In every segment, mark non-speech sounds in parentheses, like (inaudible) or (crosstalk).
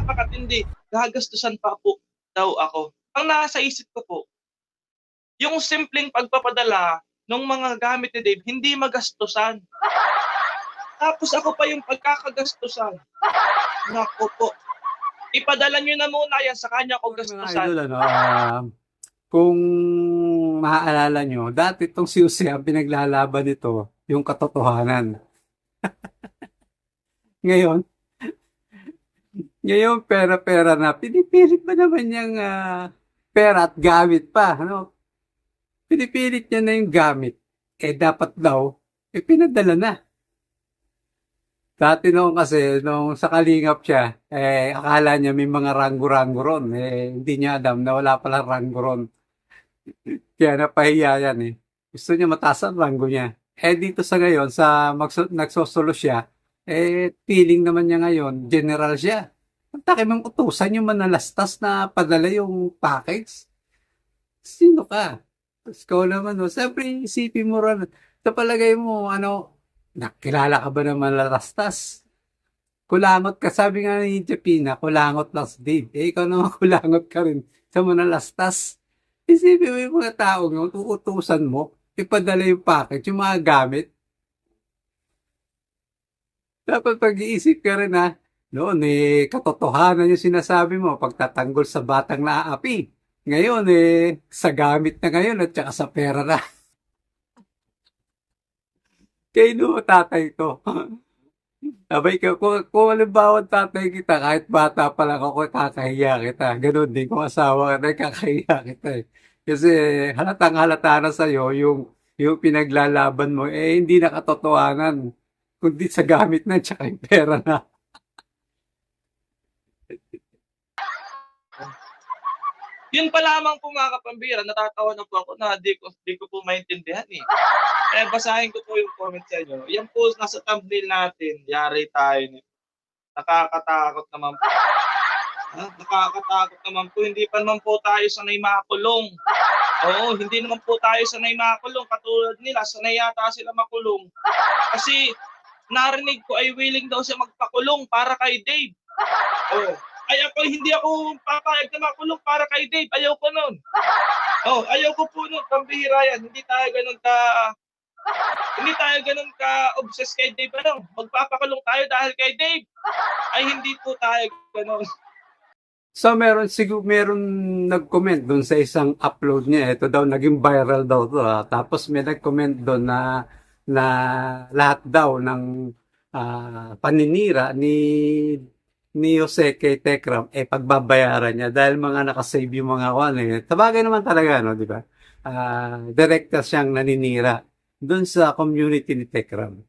napakatindi. Gagastusan pa po daw ako. Ang nasa isip ko po, yung simpleng pagpapadala ng mga gamit ni Dave, hindi magastusan. Tapos ako pa yung pagkakagastusan. Naku po. Ipadala nyo na muna yan sa kanya Mga gastusan. idol, ano, ah, kung maaalala nyo, dati itong si Jose ang pinaglalaban nito, yung katotohanan. (laughs) ngayon, ngayon pera-pera na, pinipilit ba naman niyang ah, pera at gamit pa, ano? Pinipilit niya na yung gamit. Eh, dapat daw, eh, pinadala na. Dati noon kasi, nung sa Kalingap siya, eh, akala niya may mga ranggo-ranggo ron. Eh, hindi niya alam na wala pala ranggo ron. Kaya napahiya yan eh. Gusto niya mataas ang ranggo niya. Eh, dito sa ngayon, sa magso- nagsosolo siya, eh, feeling naman niya ngayon, general siya. Ang taki mong utusan yung manalastas na padala yung package. Sino ka? Tapos ikaw naman, no? Siyempre, isipin mo rin, sa palagay mo, ano, nakilala ka ba ng manalastas? Kulangot ka, sabi nga ni Japina, kulangot lang si Dave. Eh, ikaw naman (laughs) kulangot ka rin sa manalastas. Isipin mo yung mga tao nga, uutusan mo, ipadala yung package, yung mga gamit. Dapat pag-iisip ka rin ha, noon eh, katotohanan yung sinasabi mo, pagtatanggol sa batang naaapi. Ngayon eh, sa gamit na ngayon at saka sa pera na. (laughs) Kaya no, tatay ko. (laughs) Abay ka, kung, kung halimbawa tatay kita, kahit bata pa lang ako, kakahiya kita. Ganun din, kung asawa ka na, kakahiya kita eh. Kasi halatang halata na sa'yo yung, yung pinaglalaban mo, eh hindi nakatotohanan. Kundi sa gamit na, tsaka yung pera na. Yun pa lamang po mga kapambira, natatawa na po ako na di ko, di ko po maintindihan eh. Eh, basahin ko po yung comment sa inyo. Yan po nasa thumbnail natin. Yari tayo nito. Nakakatakot naman po. Ha? Nakakatakot naman po. Hindi pa naman po tayo sanay makulong. Oo, hindi naman po tayo sanay makulong. Katulad nila, sanay yata sila makulong. Kasi narinig ko ay willing daw siya magpakulong para kay Dave. Oo. Ay ako, hindi ako papayag na makulong para kay Dave. Ayaw ko nun. Oh, ayaw ko po nun. Pambihira yan. Hindi tayo ganun ka... Hindi tayo ganun ka obsessed kay Dave. Ano? Magpapakulong tayo dahil kay Dave. Ay hindi po tayo ganun. So meron siguro meron nag-comment doon sa isang upload niya. Ito daw naging viral daw to. ah. Tapos may nag-comment doon na na lahat daw ng ah, paninira ni ni Jose kay Tekram eh pagbabayaran niya dahil mga nakasave yung mga kwan eh. Tabagay naman talaga no, di ba? Ah, director siyang naninira doon sa community ni Tekram.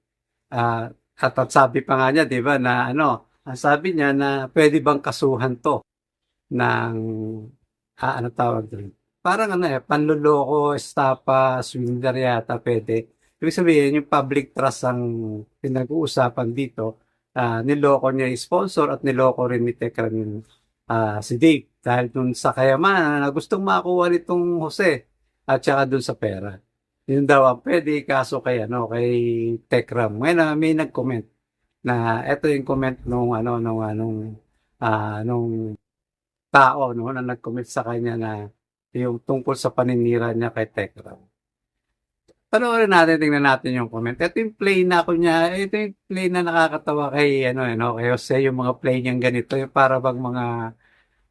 Ah, at, at sabi pa nga niya, di ba, na ano, ang sabi niya na pwede bang kasuhan to ng ah, ano tawag doon? Parang ano eh, panluloko, estafa, swindler yata pwede. Ibig sabihin, yung public trust ang pinag-uusapan dito, ah, niloko niya yung sponsor at niloko rin ni Tekram ah, si Dave. Dahil dun sa kayamanan na gustong makuha nitong Jose at saka dun sa pera. Yun daw ang pwede kaso kay ano kay Tekram. Ngayon ah, may nag-comment na ito yung comment nung ano nung anong ah nung tao no na nag-comment sa kanya na yung tungkol sa paninira niya kay Tekram. Panoorin natin, tingnan natin yung comment. Ito yung play na ako niya. Ito yung play na nakakatawa kay, ano, ano, kay Jose, yung mga play niyang ganito. Yung para bang mga,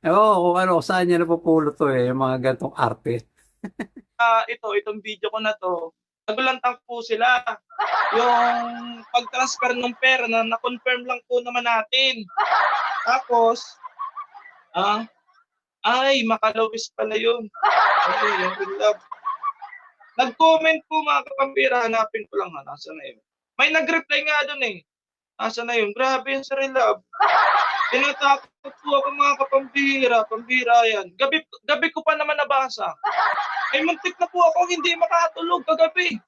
oo, kung ano, saan niya napupulot to eh, yung mga gantong arte. (laughs) Ah, ito, itong video ko na to, nagulantang po sila. Yung pag-transfer ng pera na na-confirm lang po naman natin. Tapos, ah, ay, makalawis pala yun. Ay, yung real love. Nag-comment po mga kapambira, hanapin ko lang ha, nasa na yun. May nag-reply nga doon eh. Nasa na yun, grabe yun sa real love. Tinatakot po ako mga kapambira, pambira yan. Gabi, gabi ko pa naman nabasa. Ay, muntik na po ako hindi makatulog kagabi.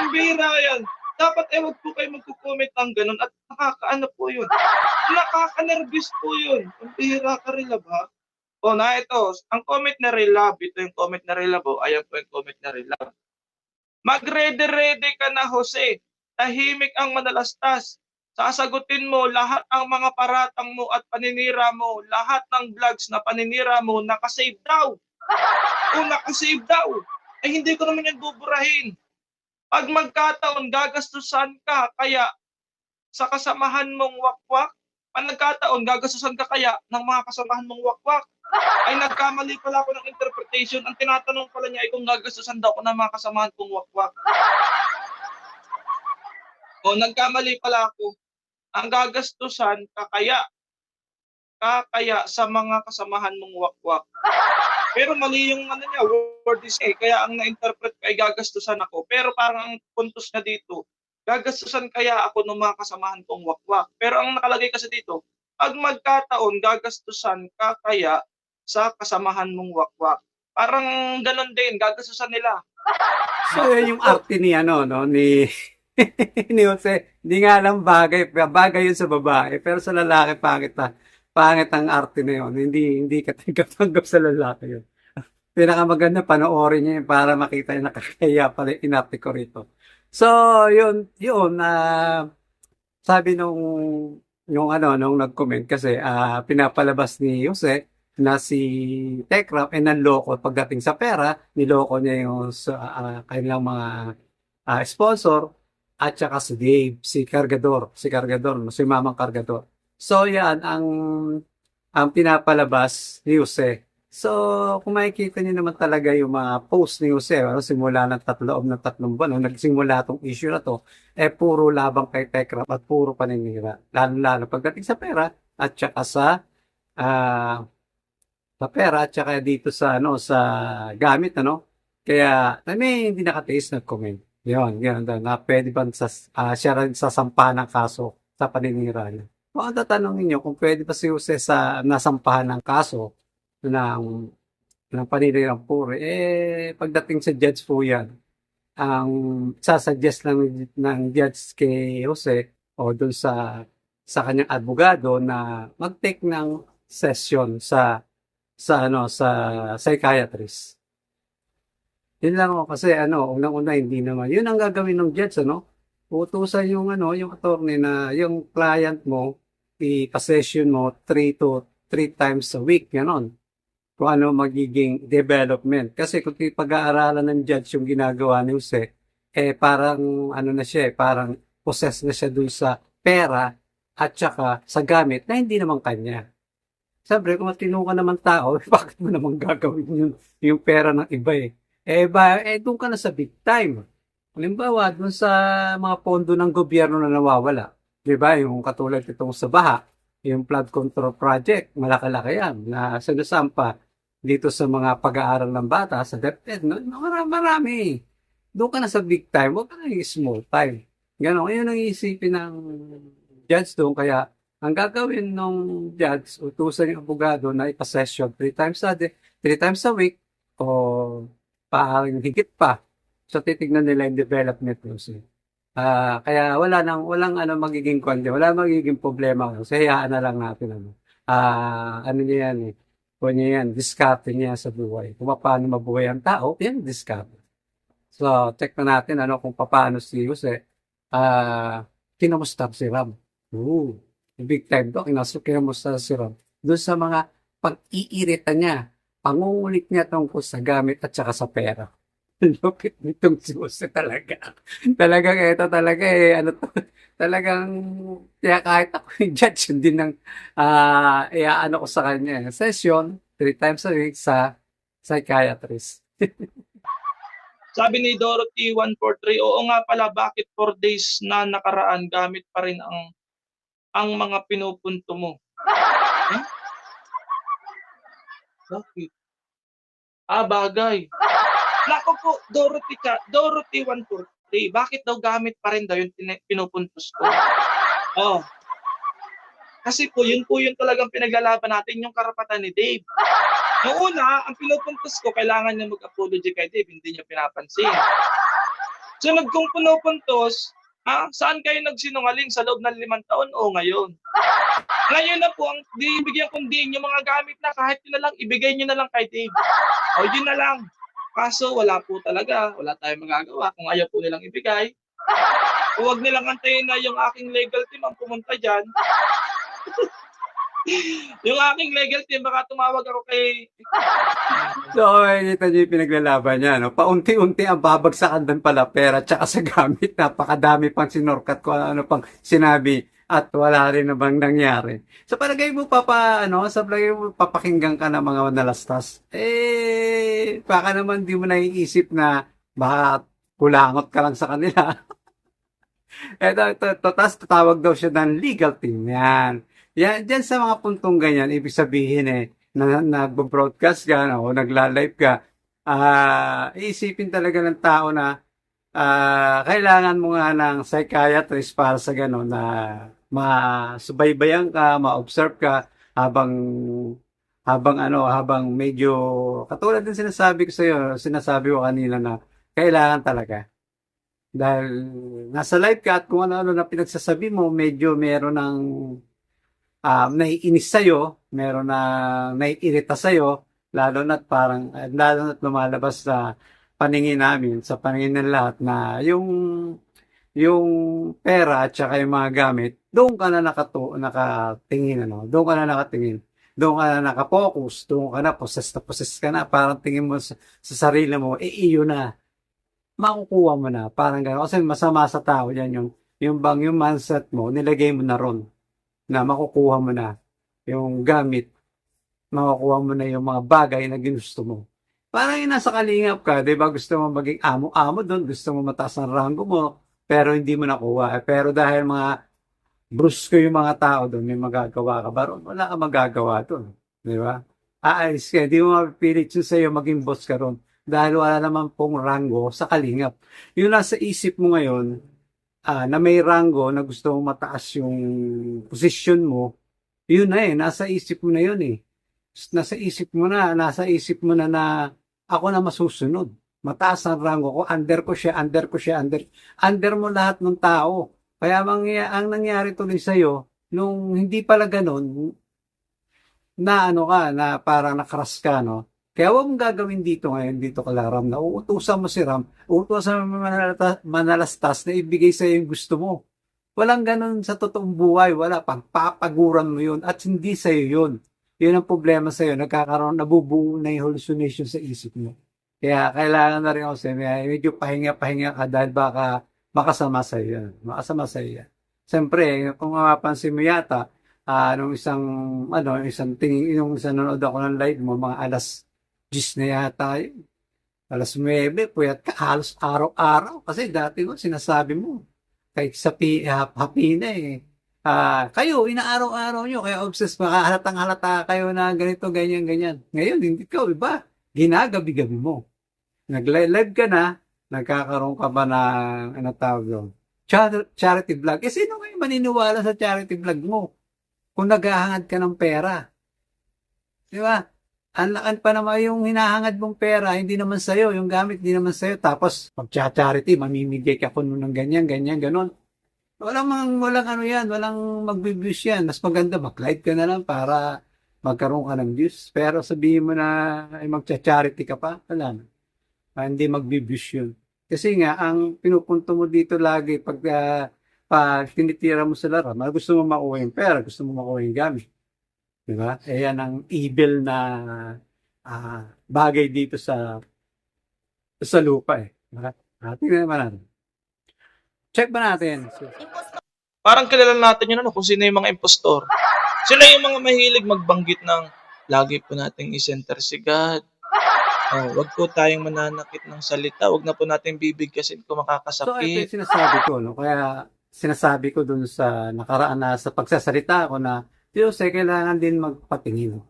Pambira yan. Dapat eh, wag po kayo magko-comment ng ganun at nakakaano po yun. Nakaka-nervous po yun. Pambira ka rin ha. O na ito, ang comment na Relab, ito yung comment na Relab, o ayan po yung comment na Relab. Mag-ready-ready ka na, Jose. Tahimik ang manalastas. sasagutin mo lahat ang mga paratang mo at paninira mo, lahat ng vlogs na paninira mo, nakasave daw. (laughs) O nakasave daw. Ay hindi ko naman yan buburahin. Pag magkataon, gagastusan ka, kaya sa kasamahan mong wakwak, pag nagkataon, gagastusan ka kaya ng mga kasamahan mong wakwak, ay nagkamali pala ako ng interpretation. Ang tinatanong pala niya ay kung gagastusan daw ako ng mga kasamahan kong wakwak. O, nagkamali pala ako. Ang gagastusan, kakaya. Kakaya sa mga kasamahan mong wakwak. Pero mali yung ano niya, word is eh. Kaya ang na-interpret ko ay gagastusan ako. Pero parang ang puntos na dito, gagastusan kaya ako ng mga kasamahan kong wakwak. Pero ang nakalagay kasi dito, pag magkataon, gagastusan ka kaya sa kasamahan mong wakwak. Parang ganun din, gagastusan nila. (laughs) So, yun yung arte ni, ano, no, ni, (laughs) ni Jose. Hindi nga alam bagay, bagay yun sa babae, pero sa lalaki, pangit na, pangit ang arte na yun. Hindi, hindi ka tanggap sa lalaki yun. (laughs) Pinakamaganda, panoorin niya yun para makita yung nakakaya pala inarte ko rito. So, yun, yun, ah, sabi nung, yung ano, nung nag-comment kasi, ah, pinapalabas ni Jose, na si Techrap ay nanloko pagdating sa pera, niloko niya yung ah, kanilang mga ah, sponsor at saka si Dave, si Cargador, si Cargador, si Mamang Cargador. So yan ang ang pinapalabas ni Jose. So kung makikita niyo naman talaga yung mga post ni Jose, ano, simula ng tatlo ng tatlong buwan, nung nagsimula tong issue na to, eh puro labang kay Techrap at puro paninira. Lalo-lalo pagdating sa pera at saka sa ah sa pera at saka dito sa ano sa gamit ano? Kaya may hindi nakatiis nag-comment yun yun na pwede ba sa ah, siya rin sasampa ng kaso sa paninira niya. Kung tatanungin niyo kung pwede pa si Jose sa nasampahan ng kaso ng ng paninirang puri eh pagdating sa judge po yan ang sasuggest lang ng judge kay Jose o dun sa sa kanyang abogado na mag-take ng session sa sa ano sa psychiatrist. Yun lang ako kasi ano, unang-una hindi naman. Yun ang gagawin ng judge ano. Utusan yung ano, yung attorney na yung client mo i-session mo 3 to 3 times a week, ganon. Kung ano magiging development. Kasi kung pag-aaralan ng judge yung ginagawa ni Jose, eh parang ano na siya, eh, parang possess na siya dun sa pera at saka sa gamit na hindi naman kanya. Sabi, kung matino ka naman tao, (laughs) bakit mo naman gagawin yung, yung pera ng iba eh? Eh, ba, eh doon ka na sa big time. Halimbawa, doon sa mga pondo ng gobyerno na nawawala. Di ba? Yung katulad itong sa baha, yung flood control project, malaki-laki yan, na sinasampa dito sa mga pag-aaral ng bata, sa DepEd, no? marami, marami. Doon ka na sa big time, huwag ka na yung small time. Ganon, yun ang iisipin ng judge doon, kaya ang gagawin ng judge, utusan yung abogado na ipasession three times a day, three times a week, o parang higit pa. So, titignan nila yung development kasi. Ah, kaya wala nang walang ano magiging kwente, wala magiging problema kasi hayaan na lang natin ano. Ah, ano niya yan eh. Kung niya yan, diskarte niya sa buhay. Kung paano mabuhay ang tao, yan diskarte. So, check na natin ano kung paano si Jose ah kinamusta si Ram. Ooh big time to, kinasukin mo sa siram. Doon sa mga pag-iirita niya, pangungulit niya tungkol sa gamit at saka sa pera. (laughs) Lupit nitong si Jose talaga. Talagang ito talaga eh, ano to, (laughs) talagang, kaya kahit ako yung judge, (laughs) hindi nang, ah, iaano ko sa kanya, eh. session, three times a week sa psychiatrist. Sabi ni Dorothy 143, oo nga pala, bakit 4 days na nakaraan gamit pa rin ang ang mga pinupunto mo? Hmm? Bakit? Ah, bagay. Nako po, Dorothy, ka, Dorothy 143, bakit daw gamit pa rin daw yung pinupuntos ko? Oh. Kasi po, yun po yung talagang pinaglalaban natin, yung karapatan ni Dave. Noong una, ang pinupuntos ko, kailangan niya mag-apology kay Dave, hindi niya pinapansin. So, nagkong pinupuntos, ha, saan kayo nagsinungaling sa loob ng limang taon o ngayon? (laughs) Ngayon na po, ang bibigyan kong din yung mga gamit na kahit yun na lang, ibigay nyo na lang kay Dave. O yun na lang. Kaso wala po talaga, wala tayong magagawa kung ayaw po nilang ibigay. (laughs) Huwag nilang antayin na yung aking legal team ang pumunta dyan. (laughs) yung aking legal team, baka tumawag ako kay... So, nakita niyo yung pinaglalaban niya, no? Paunti-unti ang babagsakan din pala pera tsaka sa gamit. Napakadami pang sinorkat ko ano pang sinabi at wala rin namang nangyari. Sa palagay mo, papa, ano, sa palagay mo, papakinggan ka ng mga nalastas. Eh, baka naman di mo naiisip na baka kulangot ka lang sa kanila. (laughs) Ito, ito, ito, tapos tatawag daw siya ng legal team. Yan. Yan, dyan sa mga puntong ganyan, ibig sabihin eh, na nagbo-broadcast ka no, o nagla-live ka, ah iisipin talaga ng tao na ah, kailangan mo nga ng psychiatrist para sa gano'n na masubaybayan ka, ma-observe ka habang habang ano, habang medyo katulad ng sinasabi ko sa iyo, sinasabi ko kanina na kailangan talaga. Dahil nasa live ka at kung ano-ano na pinagsasabi mo, medyo meron ng um, naiinis sa'yo, meron na naiirita sa'yo, lalo na't parang, eh, lalo na't lumalabas sa paningin namin, sa paningin ng lahat na yung yung pera at saka yung mga gamit, doon ka na nakatu nakatingin, ano? Doon ka na nakatingin. Doon ka na nakapokus, doon ka na, possess na possess ka na, parang tingin mo sa, sa sarili mo, eh, iyo na. Makukuha mo na, parang gano'n. Kasi masama sa tao yan, yung, yung bang yung mindset mo, nilagay mo na ron na makukuha mo na yung gamit, makukuha mo na yung mga bagay na ginusto mo. Parang yung nasa kalingap ka, di ba? Gusto mo maging amo-amo doon, gusto mo mataas ang rango mo, pero hindi mo nakuha. Eh, Pero dahil mga brusko yung mga tao doon, may magagawa ka ba ron? Wala ka magagawa doon. Di ba? Aalis ka, hindi mo mapipilit yun sa'yo maging boss ka ron. Dahil wala naman pong rango sa kalingap. Yung nasa isip mo ngayon, ah, na may rango na gusto mo mataas yung posisyon mo, yun na eh, nasa isip mo na yun eh. Nasa isip mo na, nasa isip mo na na ako na masusunod. Mataas ang rango ko, under ko siya, under ko siya, under. Under mo lahat ng tao. Kaya mangya, ang nangyari tuloy sa'yo, nung hindi pala ganun, na ano ka, na parang nakras ka, no? Kaya huwag mong gagawin dito ngayon, dito ka lang, Ram, na uutusan mo si Ram, uutusan mo manalata, manalastas na ibigay sa yung gusto mo. Walang ganun sa totoong buhay, wala, pagpapaguran mo yun, at hindi sa'yo yun. Yun ang problema sa'yo, nagkakaroon, nabubuo na yung hallucination sa isip mo. Kaya kailangan na rin ako sa medyo pahinga-pahinga ka dahil baka makasama sa iyo yan. Makasama sa iyo yan. Siyempre, kung mapapansin mo yata, ah nung isang, ano, isang tingin, yung isang nanonood ako ng live mo, mga alas 10 na yata yun. Alas 9, puyat ka halos araw-araw. Kasi dati mo, sinasabi mo, kahit sa pi, hap, happy na eh. Ah, kayo, inaaraw-araw nyo, kaya obsessed, baka halatang halata kayo na ganito, ganyan, ganyan. Ngayon, hindi ka, iba, ginagabi-gabi mo. Nag-live ka na, nagkakaroon ka ba ng, ano tawag doon? Char- charity vlog. Eh, sino kayo maniniwala sa charity vlog mo? Kung naghahangad ka ng pera. Di ba? Ang pa naman yung hinahangad mong pera, hindi naman sa'yo, yung gamit hindi naman sa'yo. Tapos, pag charity, mamimigay ka kuno ng ganyan, ganyan, ganon. Walang, mang- walang ano yan, walang magbibus yan. Mas maganda, mag-live ka na lang para magkaroon ka ng views. Pero sabihin mo na ay magcha-charity ka pa, wala na. Ah, hindi magbibus yun. Kasi nga, ang pinupunto mo dito lagi pag, ah, pag tinitira mo sa ah, gusto mo makuha yung pera, gusto mo makuha yung gamit. Di ba? Eh, yan ang evil na ah, bagay dito sa sa lupa eh. Diba? Ah, tingnan naman natin. Check ba natin? Parang kilala natin yun ano, kung sino yung mga impostor. Sila yung mga mahilig magbanggit ng lagi po nating isenter si God. Oh, wag po tayong mananakit ng salita. Wag na po natin bibigkasin kung So, ito makakasakit. yung sinasabi ko, no? Kaya, sinasabi ko dun sa nakaraan na sa pagsasalita ko na, Eh, kailangan din magpatingin.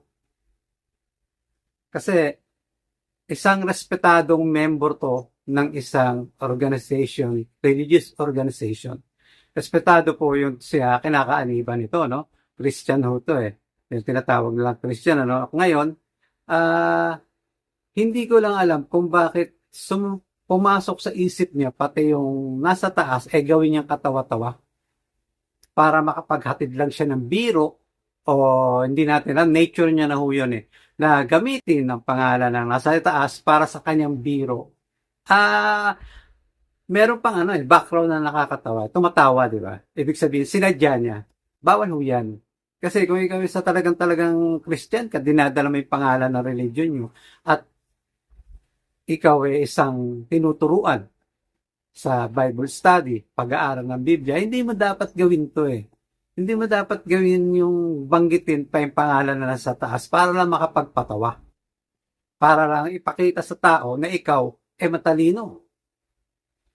Kasi, isang respetadong member to ng isang organization, religious organization. Respetado po yung siya, kinakaaniban nito, no? Christian ho to eh. Yung tinatawag nilang Christian, ano? Ngayon, ah, hindi ko lang alam kung bakit sum- pumasok sa isip niya, pati yung nasa taas, eh gawin niyang katawa-tawa para makapaghatid lang siya ng biro o hindi natin alam, nature niya na ho yun eh, na gamitin ang pangalan ng nasa taas para sa kanyang biro. Ah, meron pang ano eh, background na nakakatawa. Tumatawa, di ba? Ibig sabihin, sinadya niya. Bawal ho yan. Kasi kung ikaw sa talagang talagang Christian ka, dinadala mo yung pangalan ng religion nyo. At ikaw ay isang tinuturuan sa Bible study, pag-aaral ng Biblia, hindi mo dapat gawin to eh. Hindi mo dapat gawin yung banggitin pa yung pangalan na nasa taas para lang makapagpatawa. Para lang ipakita sa tao na ikaw ay matalino.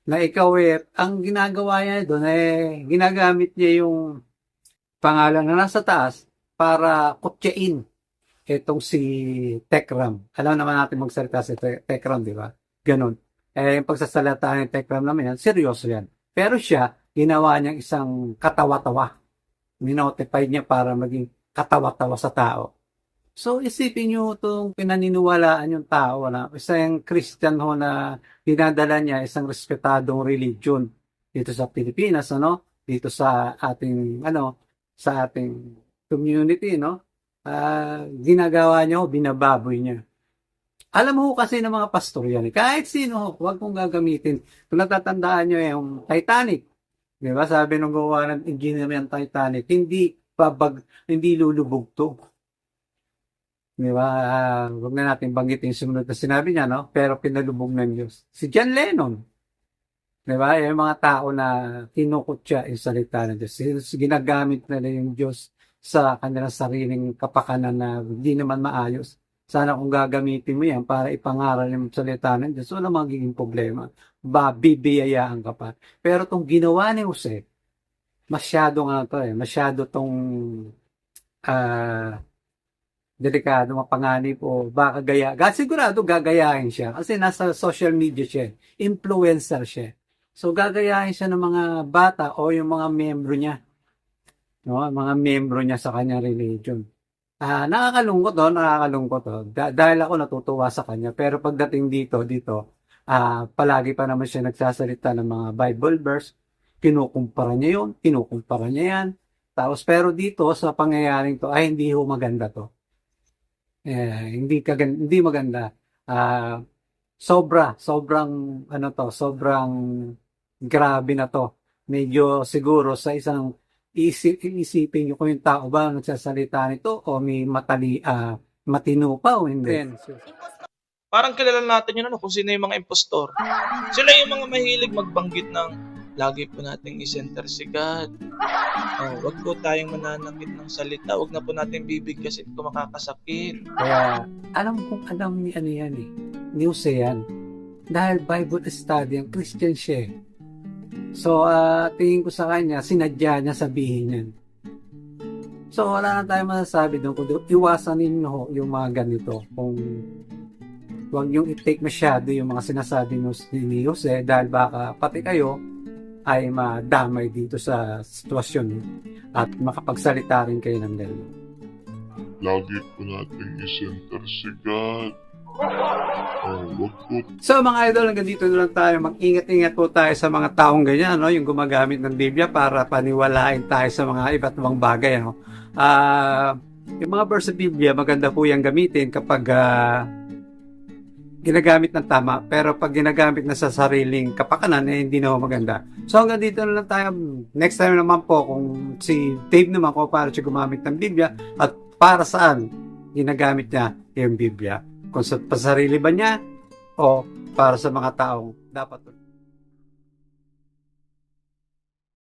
Na ikaw eh, ang ginagawa niya doon eh, ginagamit niya yung pangalan na nasa taas para kutyain itong si Tekram. Alam naman natin magsalita si Te- Tekram, di ba? Ganon. Eh, yung pagsasalita ng Tekram naman yan, seryoso yan. Pero siya, ginawa niyang isang katawa-tawa. Minotify niya para maging katawa-tawa sa tao. So, isipin niyo itong pinaniniwalaan yung tao na isang Christian ho na dinadala niya isang respetadong religion dito sa Pilipinas, ano? Dito sa ating, ano, sa ating community, no? Ah, ginagawa niya ho, binababoy niya. Alam mo kasi ng mga pastor yan, eh. kahit sino ho, huwag mong gagamitin. Kung natatandaan niyo yung Titanic, di ba? Sabi nung gawa ng engineer ng Titanic, hindi babag, hindi lulubog to. Di ba? Ah, huwag na natin banggitin sumunod na sinabi niya, no? Pero pinalubog ng Diyos. Si John Lennon. Di ba? Yung mga tao na kinukutya yung salita ng Diyos. Ginagamit nila yung Diyos sa kanilang sariling kapakanan na hindi naman maayos. Sana kung gagamitin mo yan para ipangaral yung salita ng Diyos, wala magiging problema. Ba, bibiyayaan ka pa. Pero itong ginawa ni Jose, masyado nga to eh. Masyado tong ah delikado mapanganib o baka gaya. Ga sigurado gagayahin siya kasi nasa social media siya. eh. Influencer siya. So gagayahin siya ng mga bata o yung mga membro niya. No, mga membro niya sa kanyang religion. Ah, nakakalungkot to, nakakalungkot to. Da- dahil ako natutuwa sa kanya, pero pagdating dito, dito, ah, palagi pa naman siya nagsasalita ng mga Bible verse, kinukumpara niya yun, kinukumpara niya yan. Tapos, pero dito, sa pangyayaring to, ay hindi ho maganda to. Eh, hindi kagan hindi maganda. Ah, sobra, sobrang ano to, sobrang grabe na to. Medyo siguro sa isang isip, isipin niyo kung yung tao ba ang nagsasalita nito o may matali ah, matino pa o hindi. Parang kilala natin yun ano, kung sino yung mga impostor. Sila yung mga mahilig magbanggit ng lagi po nating i-center si God. Oh, wag po tayong mananakit ng salita. Wag na po natin bibigyasin kung makakasakit. Kaya alam kong alam ni ano yan eh. Jose yan. Dahil Bible study, ang Christian siya eh. So, ah, tingin ko sa kanya, sinadya niya sabihin yan. So, wala na tayong masasabi doon. Kundi iwasan ninyo yung mga ganito. Kung huwag yung i-take masyado yung mga sinasabi ni Jose dahil baka pati kayo ay madamay dito sa sitwasyon at makapagsalita rin kayo ng ganyan. Lagi po natin i-center si God. So mga idol, hanggang dito na lang tayo. Mag-ingat-ingat po tayo sa mga taong ganyan, no? yung gumagamit ng Biblia para paniwalain tayo sa mga iba't ibang bagay. No? Ah, yung mga verse sa Biblia, maganda po yung gamitin kapag ah, ginagamit ng tama. Pero pag ginagamit na sa sariling kapakanan, eh, hindi na maganda. So hanggang dito na lang tayo. Next time naman po, kung si Dave naman kung paano siya gumamit ng Biblia at para saan ginagamit niya yung Biblia. Kung sa pasarili ba niya o para sa mga taong dapat